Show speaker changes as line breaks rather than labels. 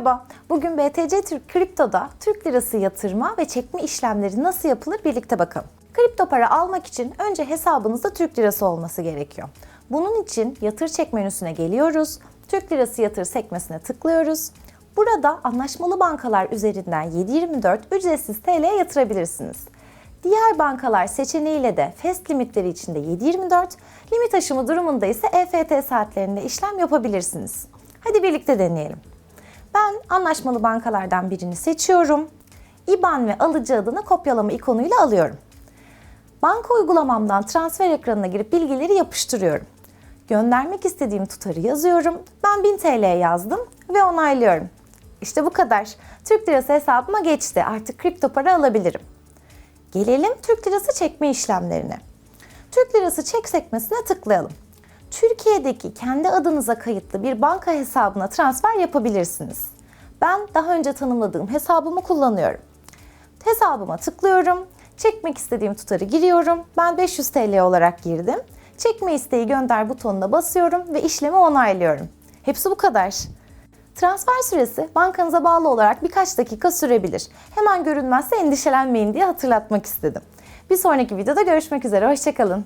Merhaba, bugün BTC Türk Kripto'da Türk Lirası yatırma ve çekme işlemleri nasıl yapılır birlikte bakalım. Kripto para almak için önce hesabınızda Türk Lirası olması gerekiyor. Bunun için yatır çek menüsüne geliyoruz. Türk Lirası yatır sekmesine tıklıyoruz. Burada anlaşmalı bankalar üzerinden 724 ücretsiz TL yatırabilirsiniz. Diğer bankalar seçeneğiyle de fest limitleri içinde 724, limit aşımı durumunda ise EFT saatlerinde işlem yapabilirsiniz. Hadi birlikte deneyelim. Ben anlaşmalı bankalardan birini seçiyorum. IBAN ve alıcı adını kopyalama ikonuyla alıyorum. Banka uygulamamdan transfer ekranına girip bilgileri yapıştırıyorum. Göndermek istediğim tutarı yazıyorum. Ben 1000 TL yazdım ve onaylıyorum. İşte bu kadar. Türk lirası hesabıma geçti. Artık kripto para alabilirim. Gelelim Türk lirası çekme işlemlerine. Türk lirası çek sekmesine tıklayalım. Türkiye'deki kendi adınıza kayıtlı bir banka hesabına transfer yapabilirsiniz. Ben daha önce tanımladığım hesabımı kullanıyorum. Hesabıma tıklıyorum. Çekmek istediğim tutarı giriyorum. Ben 500 TL olarak girdim. Çekme isteği gönder butonuna basıyorum ve işlemi onaylıyorum. Hepsi bu kadar. Transfer süresi bankanıza bağlı olarak birkaç dakika sürebilir. Hemen görünmezse endişelenmeyin diye hatırlatmak istedim. Bir sonraki videoda görüşmek üzere, hoşçakalın.